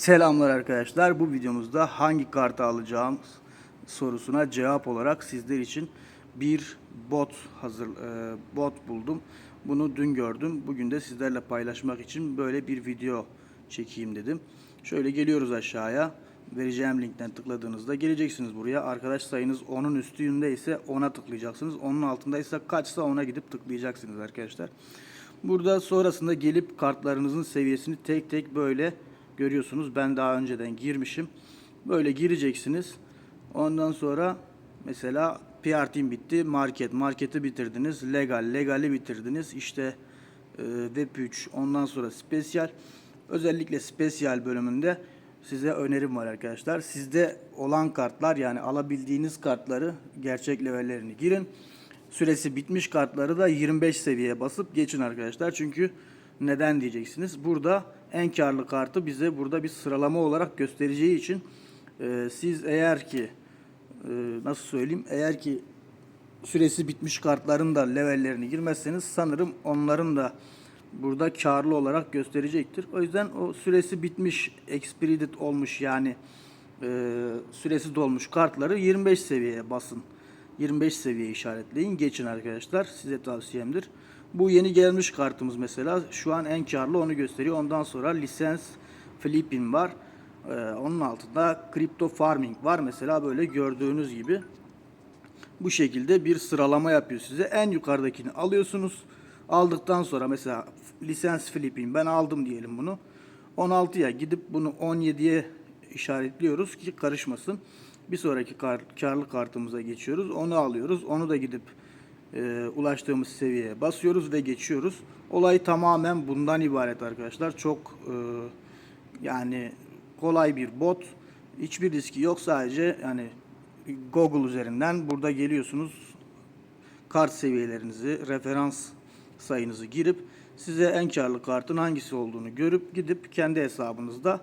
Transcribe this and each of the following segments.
Selamlar arkadaşlar. Bu videomuzda hangi kartı alacağım sorusuna cevap olarak sizler için bir bot hazır e, bot buldum. Bunu dün gördüm. Bugün de sizlerle paylaşmak için böyle bir video çekeyim dedim. Şöyle geliyoruz aşağıya. Vereceğim linkten tıkladığınızda geleceksiniz buraya. Arkadaş sayınız 10'un üstünde ise 10'a tıklayacaksınız. Onun altındaysa kaçsa 10'a gidip tıklayacaksınız arkadaşlar. Burada sonrasında gelip kartlarınızın seviyesini tek tek böyle görüyorsunuz. Ben daha önceden girmişim. Böyle gireceksiniz. Ondan sonra mesela PR Team bitti. Market. Marketi bitirdiniz. Legal. Legali bitirdiniz. İşte e, Web 3. Ondan sonra Spesyal. Özellikle Spesyal bölümünde size önerim var arkadaşlar. Sizde olan kartlar yani alabildiğiniz kartları gerçek levellerini girin. Süresi bitmiş kartları da 25 seviyeye basıp geçin arkadaşlar. Çünkü neden diyeceksiniz. Burada en karlı kartı bize burada bir sıralama olarak göstereceği için e, siz eğer ki e, nasıl söyleyeyim eğer ki süresi bitmiş kartların da levellerini girmezseniz sanırım onların da burada karlı olarak gösterecektir. O yüzden o süresi bitmiş, expired olmuş yani e, süresi dolmuş kartları 25 seviyeye basın. 25 seviye işaretleyin. Geçin arkadaşlar. Size tavsiyemdir. Bu yeni gelmiş kartımız mesela. Şu an en karlı onu gösteriyor. Ondan sonra lisens flipping var. Ee, onun altında crypto farming var. Mesela böyle gördüğünüz gibi bu şekilde bir sıralama yapıyor size. En yukarıdakini alıyorsunuz. Aldıktan sonra mesela lisens flipping ben aldım diyelim bunu. 16'ya gidip bunu 17'ye işaretliyoruz ki karışmasın. Bir sonraki kar, karlı kartımıza geçiyoruz. Onu alıyoruz. Onu da gidip e, ulaştığımız seviyeye basıyoruz ve geçiyoruz. Olay tamamen bundan ibaret arkadaşlar. Çok e, yani kolay bir bot. Hiçbir riski yok sadece yani Google üzerinden burada geliyorsunuz. Kart seviyelerinizi, referans sayınızı girip size en karlı kartın hangisi olduğunu görüp gidip kendi hesabınızda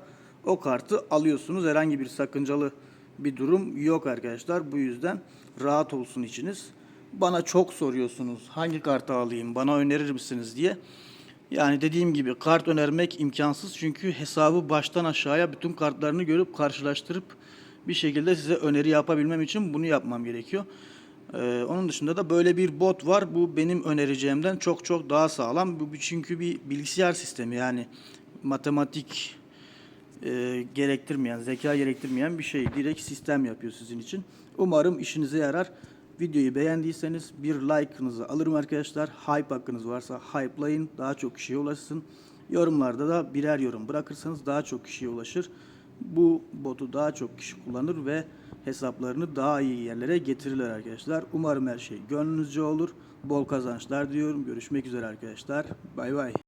o kartı alıyorsunuz. Herhangi bir sakıncalı bir durum yok arkadaşlar. Bu yüzden rahat olsun içiniz. Bana çok soruyorsunuz hangi kartı alayım bana önerir misiniz diye. Yani dediğim gibi kart önermek imkansız çünkü hesabı baştan aşağıya bütün kartlarını görüp karşılaştırıp bir şekilde size öneri yapabilmem için bunu yapmam gerekiyor. Ee, onun dışında da böyle bir bot var. Bu benim önereceğimden çok çok daha sağlam. Bu çünkü bir bilgisayar sistemi yani matematik e, gerektirmeyen, zeka gerektirmeyen bir şey. Direkt sistem yapıyor sizin için. Umarım işinize yarar. Videoyu beğendiyseniz bir like'ınızı alırım arkadaşlar. Hype hakkınız varsa hype'layın. Daha çok kişiye ulaşsın. Yorumlarda da birer yorum bırakırsanız daha çok kişiye ulaşır. Bu botu daha çok kişi kullanır ve hesaplarını daha iyi yerlere getirirler arkadaşlar. Umarım her şey gönlünüzce olur. Bol kazançlar diyorum. Görüşmek üzere arkadaşlar. Bay bay.